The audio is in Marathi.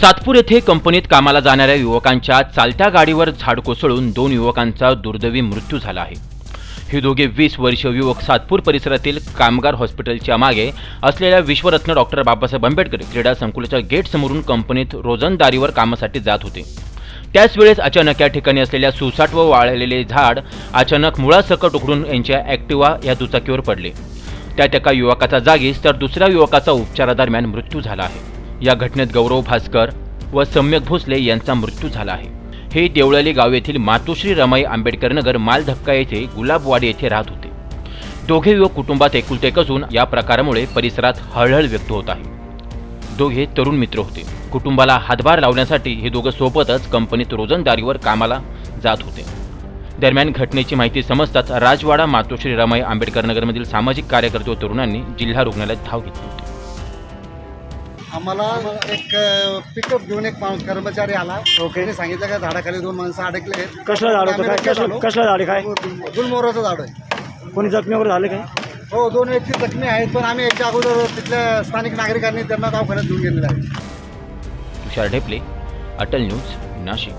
सातपूर येथे कंपनीत कामाला जाणाऱ्या युवकांच्या चालत्या गाडीवर झाड कोसळून दोन युवकांचा दुर्दैवी मृत्यू झाला आहे. हे दोघे वीस वर्षीय युवक सातपूर परिसरातील कामगार हॉस्पिटलच्या मागे असलेल्या विश्वरत्न डॉक्टर बाबासाहेब आंबेडकर क्रीडा संकुलाच्या गेटसमोरून कंपनीत रोजंदारीवर कामासाठी जात होते. त्याच वेळेस अचानक या ठिकाणी असलेल्या सुसाट व वाळलेले झाड अचानक मुळासकट उखडून यांच्या ॲक्टिवा या दुचाकीवर पडले. त्यात एका युवकाचा जागीच तर दुसऱ्या युवकाचा उपचारादरम्यान मृत्यू झाला आहे. या घटनेत गौरव भास्कर व सम्यक भोसले यांचा मृत्यू झाला आहे. हे देवळाली गाव येथील मातोश्री रमाई आंबेडकर नगर मालधक्का येथे गुलाबवाडी येथे राहत होते. दोघे युवक कुटुंबात एकुलते एक असून या प्रकारामुळे परिसरात हळहळ व्यक्त होत आहे. दोघे तरुण मित्र होते. कुटुंबाला हातभार लावण्यासाठी हे दोघं सोबतच कंपनीत रोजंदारीवर कामाला जात होते. दरम्यान घटनेची माहिती समजताच राजवाडा मातोश्री रमाई आंबेडकर नगरमधील सामाजिक कार्यकर्ते व तरुणांनी जिल्हा रुग्णालयात धाव घेतली होती. आम्हाला एक पिकअप घेऊन एक माणूस कर्मचारी आला. त्याने सांगितलं का झाडाखाली दोन माणसं अडकले आहेत. कसलं झाड होतं? काय कसलं आलो. कसलं झाड आहे? काय? गुलमोहराचं झाड आहे. कोणी जखमी वगैरे झाले काय? हो दोन व्यक्ती जखमी आहेत पण आम्ही याच्या अगोदर तिथल्या स्थानिक नागरिकांनी त्यांना दवाखान्यात घेऊन गेलेलं आहे. तुषार ढेपले अटल न्यूज नाशिक.